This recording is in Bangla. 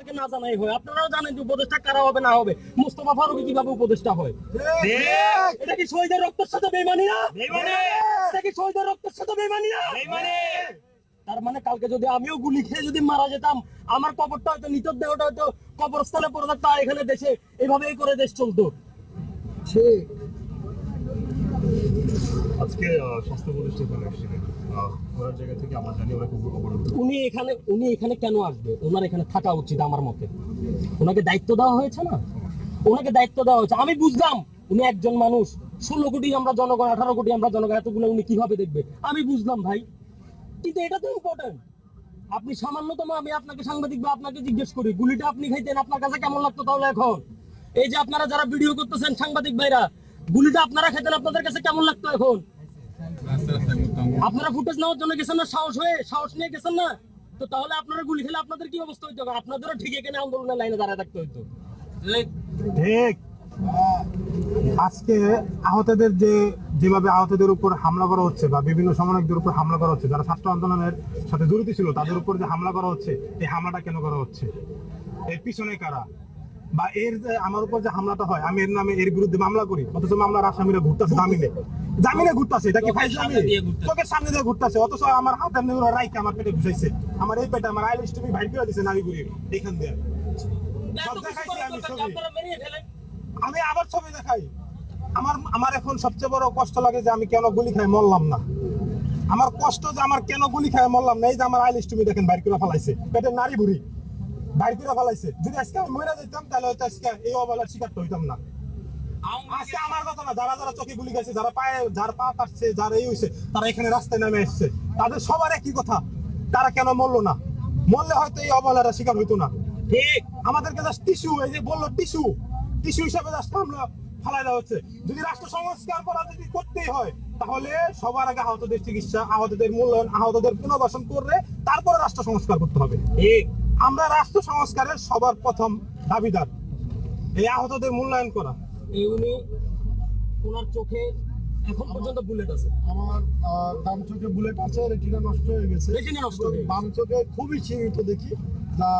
আপনাকে না জানাই হয়। আপনারাও জানেন যে উপদেষ্টা কারা হবে না হবে। মুস্তফা ফারুকি কীভাবে উপদেষ্টা হয়? এটা কি শহীদের রক্তের সাথে বেমানি না? এটা কি শহীদের রক্তের সাথে বেমানি না? তার মানে কালকে যদি আমিও গুলি খেয়ে যদি মারা যেতাম আমার কবরটা হয়তো নিচের দেহটা হয়তো কবরস্থানে পড়ে থাকতো এখানে দেশে এইভাবেই করে দেশ চলতো। ঠিক। আজকে স্বাস্থ্য এখানে এসেছিলেন। ওনার জায়গা থেকে আমরা জানি অবরুদ্ধ উনি এখানে উনি এখানে কেন আসবে? ওনার এখানে থাকা উচিত আমার মতে। ওনাকে দায়িত্ব দেওয়া হয়েছে না? ওনাকে দায়িত্ব দেওয়া হয়েছে। আমি বুঝলাম, উনি একজন মানুষ। ষোলো কোটি আমরা জনগণ, আঠারো কোটি আমরা জনগণ, এতগুলো উনি কীভাবে দেখবে? আমি বুঝলাম ভাই। কিন্তু এটা তো ইম্পর্টেন্ট আপনি সামান্যতম, আমি আপনাকে সাংবাদিক বা আপনাকে জিজ্ঞেস করি, গুলিটা আপনি খাইতেন, আপনার কাছে কেমন লাগতো তাহলে এখন? এই যে আপনারা যারা ভিডিও করতেছেন সাংবাদিক ভাইরা গুলিটা আপনারা খেতেন আপনাদের কাছে কেমন লাগতো এখন? আপনারা ফুটেজ নেওয়ার জন্য গেছেন না? সাহস হয়ে সাহস নিয়ে গেছেন না? তো তাহলে আপনারা গুলি খেলে আপনাদের কি অবস্থা হইতো? আপনাদেরও ঠিক এখানে আন্দোলনের লাইনে দাঁড়ায় থাকতে হইতো। ঠিক। আজকে আহতদের যে যেভাবে আহতদের উপর হামলা করা হচ্ছে বা বিভিন্ন সমন্বয়কদের উপর হামলা করা হচ্ছে যারা ছাত্র আন্দোলনের সাথে জড়িত ছিল তাদের উপর যে হামলা করা হচ্ছে এই হামলাটা কেন করা হচ্ছে? এর পিছনে কারা? বা এর যে আমার উপর যে হামলাটা হয় আমি এর নামে এর বিরুদ্ধে মামলা করি অথচ মামলার আসামিরা ঘুরতেছে জামিনে। জামিনে ঘুরতেছে এটা কি ফাইজলামি সামনে দিয়ে চোখের সামনে দিয়ে ঘুরতেছে অথচ আমার হাতের নেউরা রাইকে আমার পেটে ঘুষাইছে। আমার এই পেটে আমার আইলিশ তুমি বাইর করে দিছে নারী গুলি এখান দিয়ে। সব দেখাইছি আমি ছবি। আমি আবার ছবি দেখাই। আমার আমার এখন সবচেয়ে বড় কষ্ট লাগে যে আমি কেন গুলি খাই মরলাম না। আমার কষ্ট যে আমার কেন গুলি খাই মরলাম না এই যে আমার আইলিশ তুমি দেখেন বাইর করে ফেলাইছে পেটের নারী বুড়ি। বাইর করে ফেলাইছে। যদি আজকে আমি মরে যেতাম তাহলে হয়তো আজকে এই অবলার শিকার হইতাম না। আজকে আমার কথা না যারা যারা চোখে গুলি গেছে যারা পায়ে যার পা কাটছে যারা এই হয়েছে তারা এখানে রাস্তায় নেমে এসছে তাদের সবার একই কথা তারা কেন মরলো না? মরলে হয়তো এই অবলার শিকার হইতো না। ঠিক। আমাদেরকে জাস্ট টিস্যু এই যে বলল টিস্যু টিস্যু হিসাবে জাস্ট আমরা ফালাই দেওয়া হচ্ছে। যদি রাষ্ট্র সংস্কার করা যদি করতেই হয় তাহলে সবার আগে আহতদের চিকিৎসা আহতদের মূল্যায়ন আহতদের পুনর্বাসন করে তারপরে রাষ্ট্র সংস্কার করতে হবে। ঠিক। আমরা রাষ্ট্র সংস্কারের সবার প্রথম দাবিদার। এই আহতদের মূল্যায়ন করা। এই উনি ওনার চোখে এখন পর্যন্ত বুলেট আছে। আমার ডান চোখে বুলেট আছে রেটিনা নষ্ট হয়ে গেছে। রেটিনা নষ্ট হয়ে বাম চোখে খুবই সীমিত দেখি যা